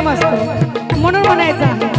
कार्यक्रम असतो. म्हणून म्हणायचा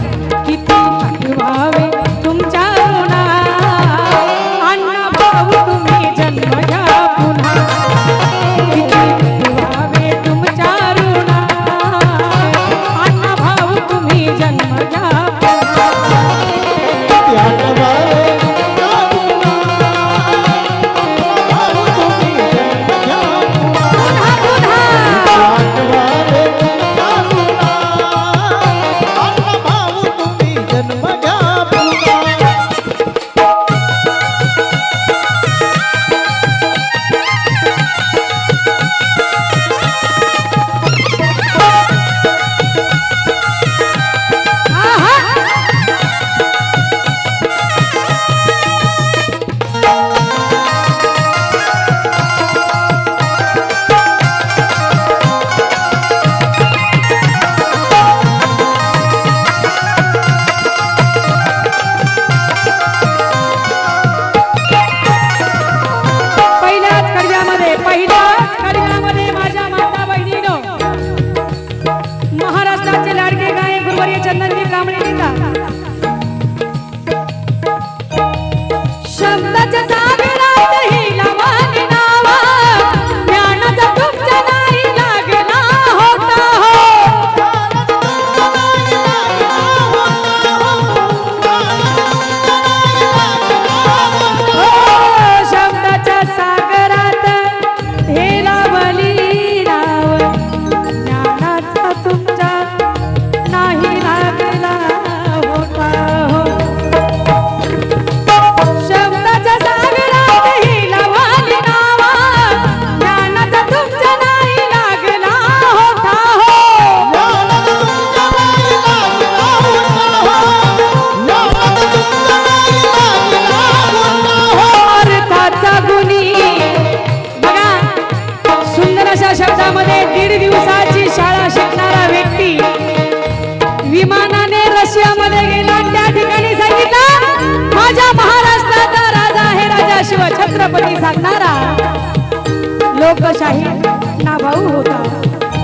नाही ना भाऊ होता.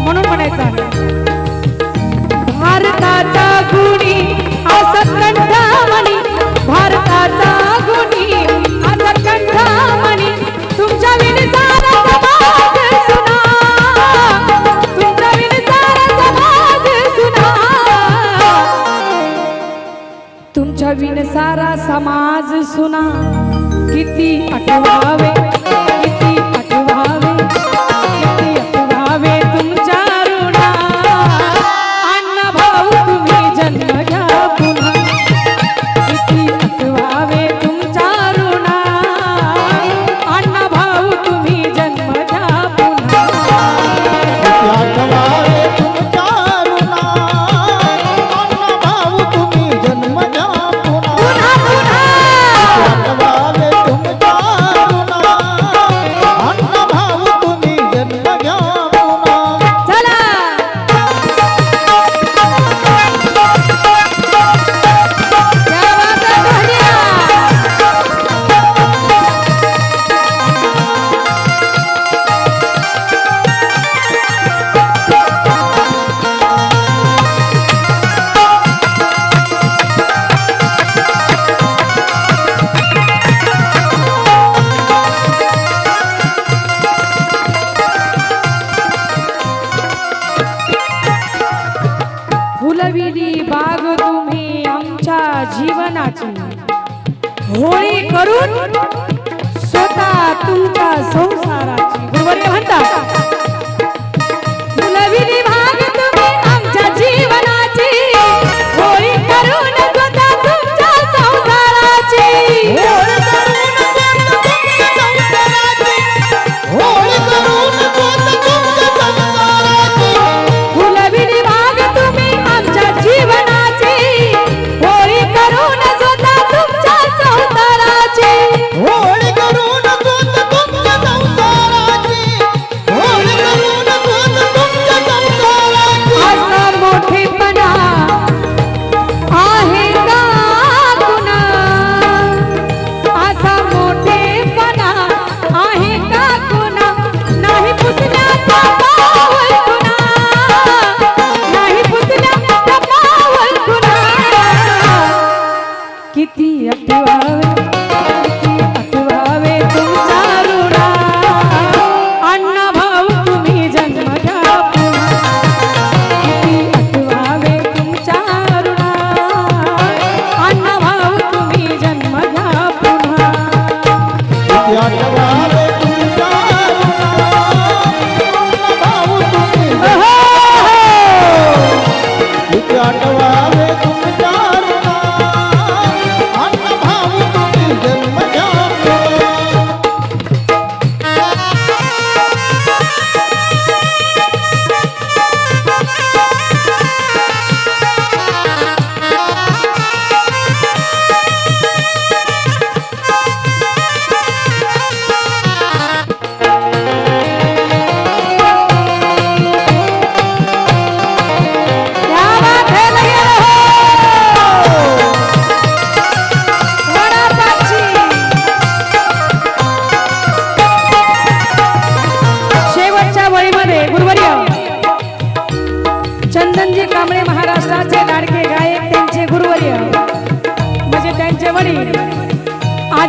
म्हणून म्हणायचा भारताचा गुणी असत भारताचा गुणी तुमच्या समाज सुना. समाज सुना. किती आठवावे किती आठवावे. वाचन करून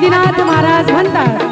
गोपीनाथ महाराज म्हणतात.